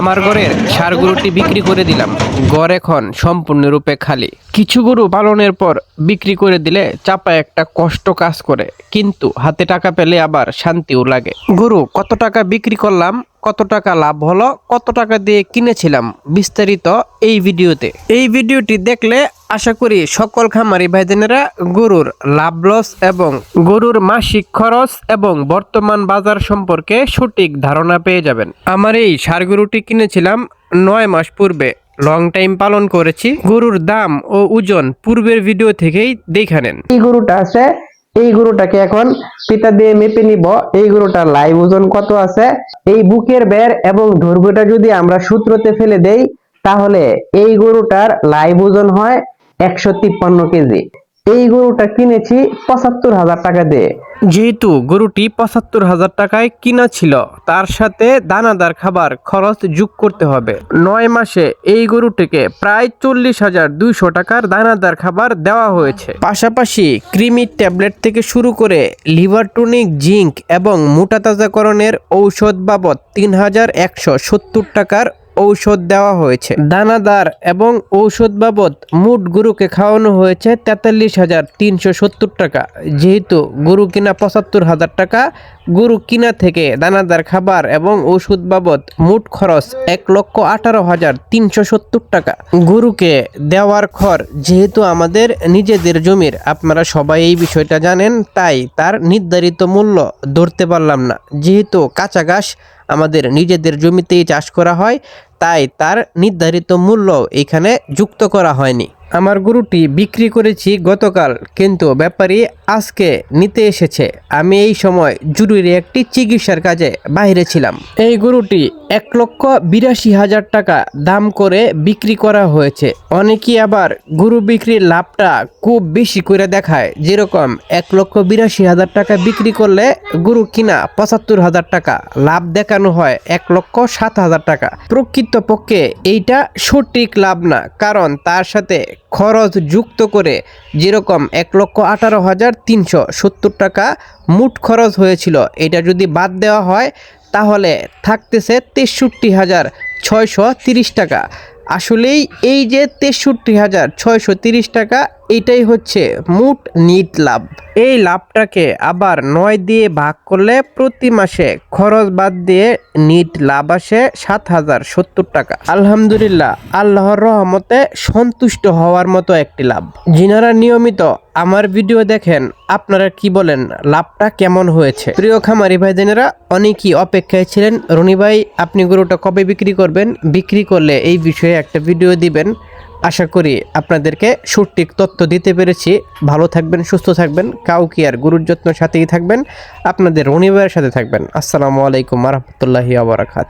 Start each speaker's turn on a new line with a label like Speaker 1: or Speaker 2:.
Speaker 1: আমার ঘরের সার গরুটি বিক্রি করে দিলাম। ঘর এখন সম্পূর্ণরূপে খালি। কিছু গরু পালনের পর বিক্রি করে দিলে চাপা একটা কষ্ট কাজ করে, কিন্তু হাতে টাকা পেলে আবার শান্তিও লাগে। গরু, কত টাকা বিক্রি করলাম, কত টাকা লাভ হলো, কত টাকা দিয়ে কিনেছিলাম, বিস্তারিত এই ভিডিওতে। এই ভিডিওটি দেখলে আশা করি সকল খামারি ভাইদেনেরা গরুর লাভ লস এবং গরুর মাসিক খরচ এবং বর্তমান বাজার সম্পর্কে সঠিক ধারণা পেয়ে যাবেন। আমার এই সার গরুটি কিনেছিলাম নয় মাস পূর্বে। লং টাইম পালন করেছি। গরুর দাম ও ওজন পূর্বের ভিডিও থেকেই দেখে নেন।
Speaker 2: এই গরুটা আছে, এই গরুটাকে এখন পিতা দিয়ে মেপে নিব। এই গরুটার লাইভ ওজন কত আছে? এই বুকের বের এবং ধর্মটা যদি আমরা সূত্রতে ফেলে দেই, তাহলে এই গরুটার লাইভ ওজন হয় একশো তিপ্পান্ন কেজি। এই গরুটা কিনেছি পঁচাত্তর হাজার টাকা দিয়ে।
Speaker 1: যেহেতু গরুটি পঁচাত্তর হাজার টাকায় কিনা ছিল, তার সাথে দানাদার খাবার খরচ যোগ করতে হবে। নয় মাসে এই গরুটিকে প্রায় চল্লিশ হাজার দুইশো টাকার দানাদার খাবার দেওয়া হয়েছে। পাশাপাশি কৃমি ট্যাবলেট থেকে শুরু করে লিভার টনিক, জিঙ্ক এবং মোটা তাজাকরণের ঔষধ বাবদ তিন হাজার একশো সত্তর টাকার ঔষধ দেওয়া হয়েছে। দানাদার এবং ঔষধ বাবদ মোট গরুকে খাওয়ানো হয়েছে তেতাল্লিশ হাজার তিনশো সত্তর টাকা। যেহেতু গরু কিনা পঁচাত্তর হাজার টাকা, গরু কিনা থেকে দানাদার খাবার এবং ওষুধ বাবদ মোট খরচ এক লক্ষ আঠারো হাজার তিনশো সত্তর টাকা। গরুকে দেওয়ার খর যেহেতু আমাদের নিজেদের জমির, আপনারা সবাই এই বিষয়টা জানেন, তাই তার নির্ধারিত মূল্য ধরতে পারলাম না। যেহেতু কাঁচা ঘাস আমাদের নিজেদের জমিতেই চাষ করা হয় তাই তার নির্ধারিত মূল্য এখানে যুক্ত করা হয়নি। আমার গরুটি বিক্রি করেছি গতকাল, কিন্তু ব্যাপারী আজকে নিতে এসেছে। আমি এই সময় জরুরি একটি চিকিৎসার কাজে বাইরে ছিলাম। এই গরুটি এক লক্ষ বিরাশি হাজার টাকা দাম করে বিক্রি করা হয়েছে। অনেকেই আবার গরু বিক্রির লাভটা খুব বেশি করে দেখায়। যেরকম এক লক্ষ বিরাশি হাজার টাকা বিক্রি করলে গরু কিনা পঁচাত্তর হাজার টাকা, লাভ দেখানো হয় এক লক্ষ সাত হাজার টাকা। প্রকৃতপক্ষে এইটা সঠিক লাভ না, কারণ তার সাথে খরচ যুক্ত করে যেরকম এক লক্ষ আঠারো হাজার তিনশো সত্তর টাকা মোট খরচ হয়েছিল। এটা যদি বাদ দেওয়া হয়, তাহলে থাকতেছে তেষট্টি হাজার ছয়শো তিরিশ টাকা। আসলেই এই যে তেষট্টি হাজার ছয়শো তিরিশ টাকা এটাই হচ্ছে মোট নিট লাভ। এই লাভটাকে আবার নয় দিয়ে ভাগ করলে প্রতি মাসে খরচ বাদ দিয়ে নিট লাভ আসে সাত হাজার সত্তর টাকা। আলহামদুলিল্লাহ, আল্লাহর রহমতে সন্তুষ্ট হওয়ার মতো একটি লাভ। যিনারা নিয়মিত আমার ভিডিও দেখেন, আপনারা কি বলেন, লাভটা কেমন হয়েছে? প্রিয় খামারি ভাইদেনেরা, অনেকেই অপেক্ষায় ছিলেন, রনি ভাই, আপনি গরুটা কবে বিক্রি করবেন? বিক্রি করলে এই বিষয়ে একটা ভিডিও দিবেন। আশা করি আপনাদেরকে সঠিক তথ্য দিতে পেরেছি। ভালো থাকবেন, সুস্থ থাকবেন, কাউকে আর গুরুর যত্ন সাথেই থাকবেন। আপনাদের রনিবারের সাথে থাকবেন। আসসালামু আলাইকুম রহমতুল্লাহি আবরাকাত